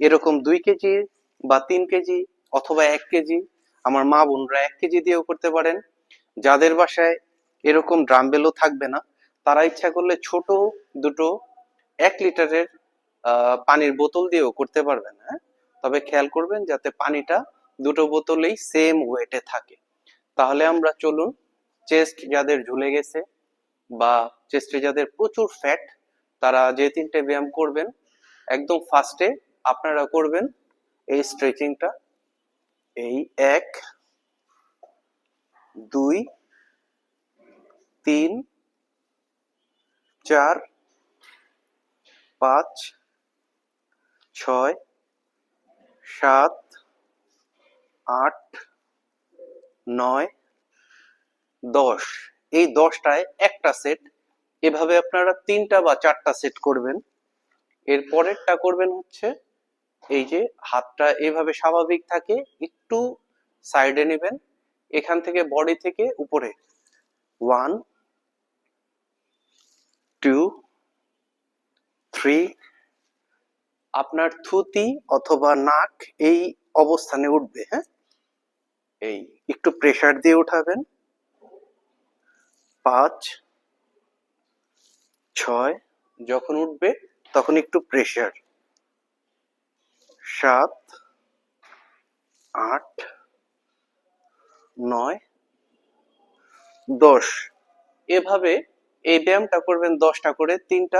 এরকম দুই কেজি বা তিন কেজি অথবা এক কেজি, আমার মা বোনরা এক কেজি দিয়েও করতে পারেন। যাদের বাসায় এরকম ড্রামবেলও থাকবে না, তারা ইচ্ছা করলে ছোট দুটো এক লিটারের পানির বোতল দিয়েও করতে পারবেন হ্যাঁ? তবে খেয়াল করবেন যাতে পানিটা দুটো বোতলেই সেম ওয়েটে থাকে। তাহলে আমরা চলুন চেস্ট যাদের ঝুলে গেছে বা চেস্টে যাদের প্রচুর ফ্যাট তারা যে তিনটে ব্যায়াম করবেন, একদম ফার্স্টে আপনারা করবেন এই স্ট্রেচিংটা এই এক, দুই, তিন, চার, পাঁচ, ছয়, সাত, আট, নয়, দশ। এই দশটায় একটা সেট এভাবে আপনারা তিনটা বা চারটা সেট করবেন। এর পরেরটা করবেন হচ্ছে এই যে হাতটা এভাবে স্বাভাবিক থাকে, একটু সাইডে নেবেন, এখান থেকে বডি থেকে উপরে। ওয়ান টু থ্রি আপনার থুতি অথবা নাক এই অবস্থানে উঠবে হ্যাঁ? এই, একটু প্রেশার দিয়ে উঠাবেন। পাঁচ, ছয়, যখন উঠবে তখন একটু প্রেসার সাত আট নয় দশ। এভাবে এই ব্যায়ামটা করবেন দশটা করে তিনটা